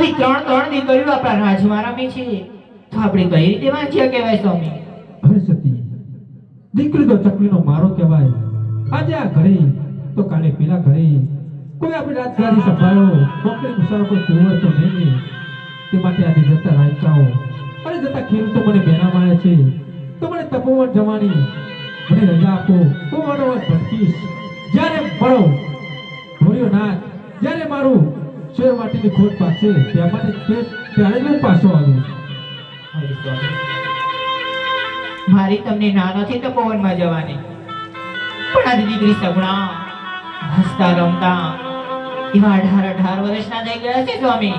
આવી ત્રણ ત્રણ દીકરીઓ આપણા રાજમારામી છે. તો આપણે કઈ રીતે વાંચ્યા કહેવાય સ્વામી? અરે સતી, દીકરી તો ચકલીનો મારો કહેવાય. આજે આ ઘરે, તો કાલે પેલા ઘરે. કોઈ આપણી રાજગાદી સંભાળો, નોકરી મુસારો કોઈ કુંવર તો નહીં તે માટે આજે જતા રાજકાઓ અને જતા ખેડૂતો મને બેના મારે છે. તો મને તપોવન જવાની. મને રજા આપો. હું મનોવત ભટકીશ. જ્યારે મળો ભોર્યો નાથ, જ્યારે મારું શેર માટેની ખોટ પાસે ત્યાં તે- ત્યારે જ પાછો આવ્યો મારી તમને ના નથી તપોવનમાં જવાની. પણ આ દીકરી સગણા હસતા રમતા એવા અઢાર અઢાર વર્ષના થઈ ગયા છે સ્વામી.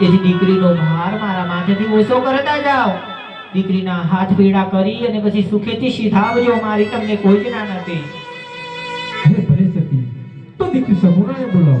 તેથી દીકરીનો ભાર મારા માથેથી ઓછો કરતા જાઓ. દીકરીના હાથ પીડા કરી અને પછી સુખેથી સીધાવજો મારી તમને કોઈ જ ના નથી ભલે સતી તો દીકરી સગુણાને બોલાવો.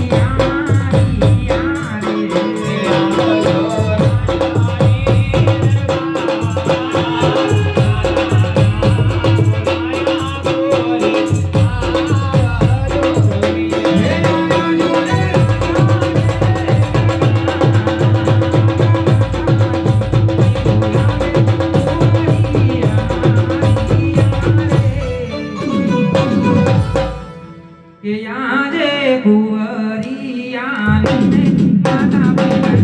કે આજે કુંવરિયાને માતા રામે.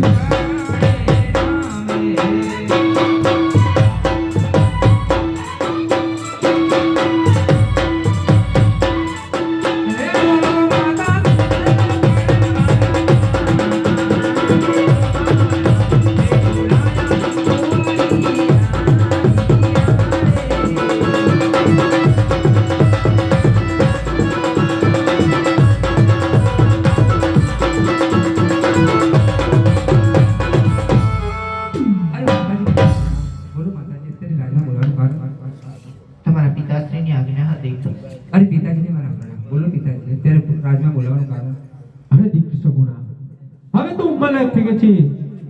હવે તું ઉંમર લાયક થઈ ગઈ છે.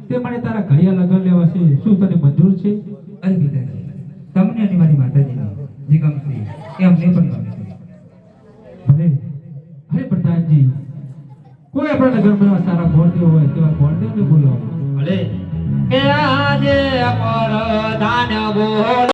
તે મને તારા ઘડિયા લગન લેવા છે. શું તને મંજૂર છે? અરે પિતાજી તમને અને મારી માતાજીને જે ગમશે એ અમને પણ ગમે છે. ભલે અરે પ્રધાનજી કોઈ આપણા નગરમાં એવા સારા ગોળદેવ હોય તેવા ગોળદેવને બોલાવો ભલે કે આજે પરધાન બોલ